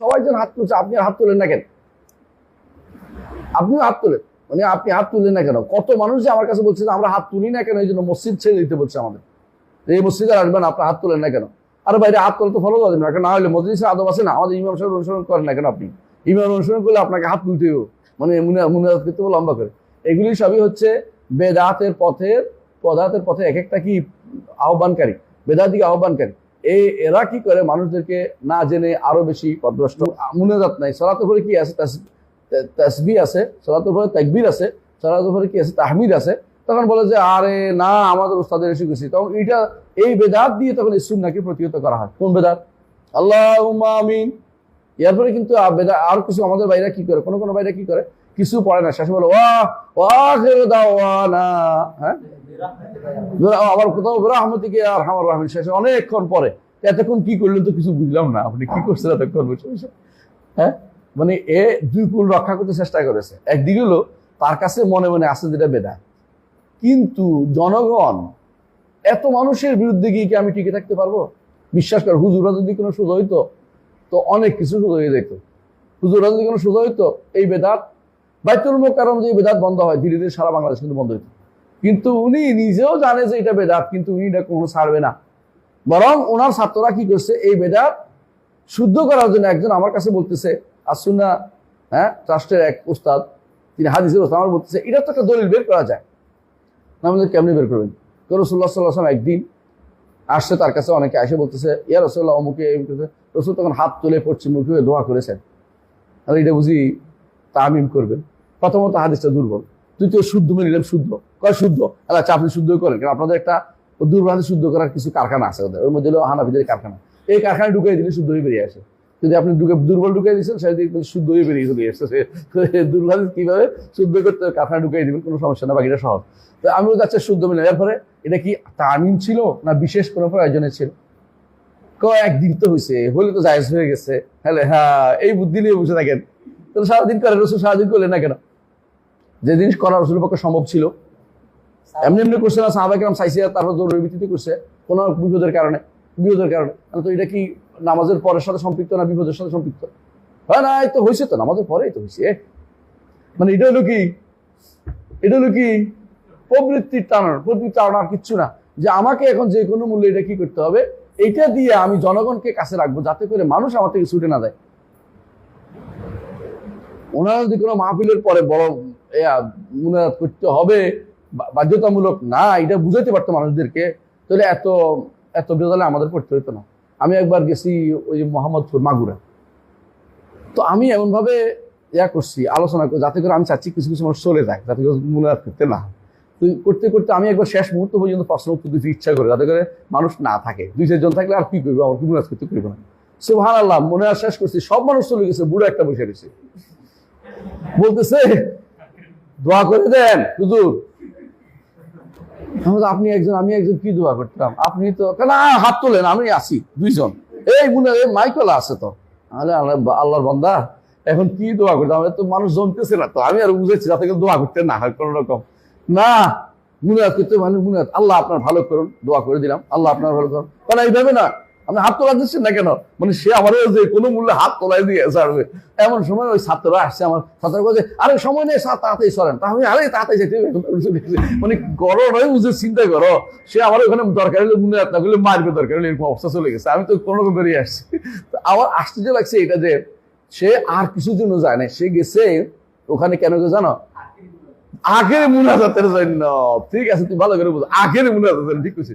সবাই যেন হাত তুলছে, আপনি হাত তোলেন না কেন? আপনিও হাত তোলেন। মানে আপনি হাত তুলেন না কেন? কত মানুষ যে আমার কাছে বলছে যে আমরা হাত তুলি না কেন, এই জন্য মসজিদ ছেড়ে দিতে বলছে আমাদের। এই মসজিদে আসবেন আপনার হাত তোলেন না কেন? আর বাইরে হাত তোলে তো ফলো দেবেন না না হলে মসজিদে আদব আছে না? আমাদের ইমাম সাহেব অনুসরণ করেন না কেন আপনি? ইমাম অনুসরণ করলে আপনাকে হাত তুলতেও মানে মুনে মুনাজাত করতে হবে লম্বা করে। এগুলি সবই হচ্ছে বেদাতের পথের পদার্থের পথে এক একটা কি আহ্বানকারী? বেদাত দিকে আহ্বানকারী। এই এরা কি করে মানুষদেরকে না জেনে আরও বেশি পদভ্রষ্ট? মুনাজাত নাই। সলাতের উপরে কি আছে? তাস- তাসবি আছে সলাতের উপরে তাকবির আছে সলাতের উপরে কি আছে? তাহমিদ আছে। তখন বলে যে, আরে না, আমাদের উস্তাদের এসে গেছি। তখন এটা, এই বেদাত দিয়ে তখন এই সুন্নাকে প্রতিহত করা হয়। কোন বেদাত? আল্লাহ আমিন। এরপরে কিন্তু আর কিছু আমাদের বাইরে কি করে? কোন কোন বাইরা কি করে? কিছু পড়ে না। শেষে বলে, ওয়াহ ওয়াহ দাওয়ানা। হ্যাঁ? আবার কোথাও রহমতিকে আর হামার রহমান। শেষে অনেকক্ষণ পরে এতক্ষণ কি করলেন তো কিছু বুঝলাম না। আপনি কি করছেন এতক্ষণ? বসে বসে? হ্যাঁ? মানে এ দুই কুল রক্ষা করতে চেষ্টা করেছে। একদিকে হলো, তার কাছে মনে মনে আছে যেটা বেদা। কিন্তু জনগণ, এত মানুষের বিরুদ্ধে গিয়ে কি আমি টিকে থাকতে পারব? বিশ্বাস কর হুজুরা যদি কোনো সুযোগ হইতো, তো অনেক কিছু সুযোগ হয়ে যেত। হুজুরা যদি কোনো সুযোগ হইতো, এই বেদাত, বাইতুল কারণ যে বেদাত বন্ধ হয়, ধীরে ধীরে সারা বাংলাদেশ কিন্তু বন্ধ হইতো। কিন্তু উনি নিজেও জানে যে এটা বেদাত, কিন্তু উনি এটা কোনো ছাড়বে না। বরং ওনার ছাত্ররা কি করছে, এই বেদাত শুদ্ধ করার জন্য একজন আমার কাছে বলতেছে আসুনা হ্যাঁ ট্রাস্টের এক উস্তাদ তিনি হাদিসের উস্তাদ আমার বলতেছে, এটা তো একটা দলিল বের করা যায়। না আমাদের কেমনি বের করবেন? রসুল্লাহ সাল্লাহ একদিন আসছে তার কাছে, অনেকে এসে বলতেছে, ইয়া রসুল্লাহ অমুকে। রসুল তখন হাত তুলে পড়ছে মুখে দোয়া করেছেন। আর এটা বুঝি তামিম করবেন? প্রথমত হাদিসটা দুর্বল। দ্বিতীয়, শুদ্ধ মেনে নিলাম শুদ্ধ। কয় শুদ্ধ? আচ্ছা আপনি শুদ্ধ করেন কারণ আপনাদের একটা দুর্বল হাদিস শুদ্ধ করার কিছু কারখানা আছে ওদের। ওর মধ্যে হলো হানাফিদের কারখানা। এই কারখানায় ঢুকিয়ে দিলে শুদ্ধ হয়ে বেরিয়ে আসে। যদি আপনি ঢুকে, দুর্বল ঢুকিয়ে দিচ্ছেন সেদিকে শুদ্ধ হয়ে বেরিয়ে চলে আসছে সে দুর্বল কীভাবে শুদ্ধ করতে কারখানা ঢুকিয়ে দিবেন, কোনো সমস্যা না, বাকিটা সহজ। তো আমিও যাচ্ছে শুদ্ধ মিলে এরপরে এটা কি তামিম ছিল না বিশেষ কোনো প্রয়োজনে ছিল? কয়েকদিন তো হয়েছে হলে তো জায়জ হয়ে গেছে। হ্যাঁ হ্যাঁ এই বুদ্ধি নিয়ে বসে থাকেন। তাহলে সারাদিন করে, রসুল সারাদিন করলেন না কেন? যে জিনিস করা রসুলের পক্ষে সম্ভব ছিল এমনি এমনি করছে না সাহাবাকিরাম চাইছে, তারপর জরুরি ভিত্তিতে করছে, কোনো বিপদের কারণে বিপদের কারণে। তো এটা কি নামাজের পরের সাথে সম্পৃক্ত না বিপদের সাথে সম্পৃক্ত? হ্যাঁ না, এই তো হয়েছে তো, নামাজের পরেই তো হয়েছে মানে এটা হলো কি? এটা হলো কি? প্রবৃত্তির টানানো, প্রবৃত্তি টানানো কিচ্ছু না। যে আমাকে এখন যে কোনো মূল্যে এটা কি করতে হবে, এটা দিয়ে আমি জনগণকে কাছে রাখব, যাতে করে মানুষ আমার থেকে ছুটে না দেয় ওনারা যদি কোনো মাহফিলের পরে বড় মুনাজাত করতে হবে বাধ্যতামূলক না, এটা বুঝাইতে পারতো মানুষদেরকে, তাহলে এত এত বেদালে আমাদের করতে হইতো না। আমি একবার গেছি ওই মোহাম্মদপুর মাগুরা। তো আমি এমনভাবে ইয়া করছি, আলোচনা যাতে করে আমি চাচ্ছি কিছু কিছু মানুষ চলে যায়, যাতে করে মুনাজাত করতে না হয়। তো করতে করতে আমি একবার শেষ মুহূর্ত পর্যন্ত প্রশ্ন উত্তর দিতে ইচ্ছা করে, যাতে করে মানুষ না থাকে। দুই চারজন থাকলে আর কি করব আমার কি মুনাজাত করতে করব না। সুহান আল্লাহ মনে আর শেষ করছি। সব মানুষ চলে গেছে, বুড়ো একটা বসে রয়েছে। বলতেছে, দোয়া করে দেন, হুজুর। আপনি একজন, আমি একজন কি দোয়া করতাম? আপনি তো না হাত তোলেন, আমি আছি, দুইজন। এই মনে এই মাইকলা আছে তো। আল্লাহর বন্দা, এখন কি দোয়া করতাম? তো মানুষ জমতেছে না তো, আমি আর বুঝেছি যাতে দোয়া করতে না হয় কোনো রকম। না মুনাত করতে মানে মুনাত আল্লাহ আপনার ভালো করুন, দোয়া করে দিলাম, আল্লাহ আপনার ভালো করুন। কারণ এইভাবে না আপনি হাত তোলা দিচ্ছেন না কেন? মানে সে আমারও যে কোনো মূল্যে হাত তোলাই দিয়ে ছাড়বে এমন সময় ওই ছাত্ররা আসছে আমার ছাত্ররা বলছে, আরে, সময় নেই, স্যার, তাড়াতাড়ি সরেন। তা আমি, আরে, তাড়াতাড়ি। মানে করো নয় বুঝে চিন্তা করো, সে আমার ওখানে দরকার হলে মনে না করলে মারবে দরকার হলে, এরকম অবস্থা চলে গেছে। আমি তো কোনো রকম বেরিয়ে আসছি। তো আমার আশ্চর্য লাগছে এটা যে, সে আর কিছুর জন্য যায় না সে গেছে ওখানে কেন জানো? আগের মুনাজাতের জন্য। ঠিক আছে তুই ভালো করে বুঝ, আগের মুনাজাতের, ঠিক আছে।